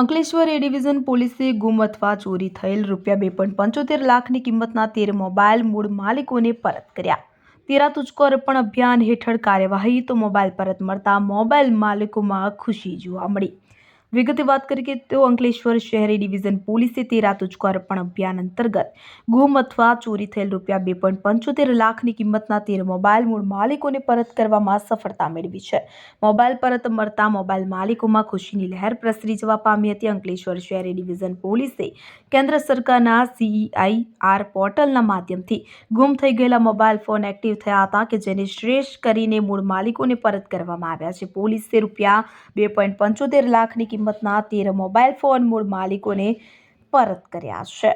અંકલેશ્વર એ division પોલીસે ગુમ અથવા ચોરી થયેલ રૂપિયા બે પોઈન્ટ પંચોતેર લાખની કિંમતના તેર મોબાઈલ મૂળ માલિકોને પરત કર્યા. તેરા તુચકો અર્પણ અભિયાન હેઠળ કાર્યવાહી તો મોબાઈલ પરત મળતા મોબાઈલ માલિકોમાં ખુશી જોવા મળી. વિગતે વાત કરીએ તેઓ અંકલેશ્વર શહેરી ડિવિઝન પોલીસે તેરા પણ અભિયાન અંતર્ગત ગુમ અથવા ચોરી થયેલ રૂપિયા બે પોઈન્ટ પંચોતેર લાખની કિંમતના તેર મોબાઈલ મૂળ માલિકોને પરત કરવામાં સફળતા મેળવી છે. મોબાઈલ પરત મળતા મોબાઈલ માલિકોમાં ખુશીની લહેર પ્રસરી જવા પામી હતી. અંકલેશ્વર શહેરી ડિવિઝન પોલીસે કેન્દ્ર સરકારના સીઆઈઆર પોર્ટલના માધ્યમથી ગુમ થઈ ગયેલા મોબાઈલ ફોન એક્ટિવ થયા હતા કે જેને શ્રેષ્ઠ કરીને મૂળ માલિકોને પરત કરવામાં આવ્યા છે. પોલીસે રૂપિયા બે પોઈન્ટ પંચોતેર લાખની કિંમતના તેર મોબાઈલ ફોન મૂળ માલિકોને પરત કર્યા છે.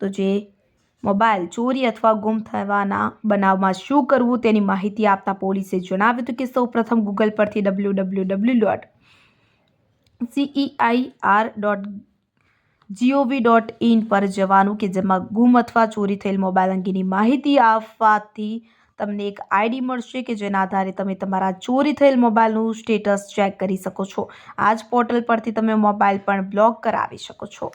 તો જે મોબાઈલ ચોરી અથવા ગુમ થવાના બનાવમાં શું કરવું તેની માહિતી આપતા પોલીસે જણાવ્યું હતું કે સૌપ્રથમ ગૂગલ પરથી W W W dot CEIR dot G O V dot in પર જવાનું કે જેમાં ગુમ અથવા ચોરી થયેલ મોબાઈલ અંગેની માહિતી આપવાથી તમને એક આઈડી મળશે કે જેના આધારે તમે તમારા ચોરી થયેલ મોબાઈલનું સ્ટેટસ ચેક કરી શકો છો. આ જ પોર્ટલ પરથી તમે મોબાઈલ પણ બ્લોક કરાવી શકો છો.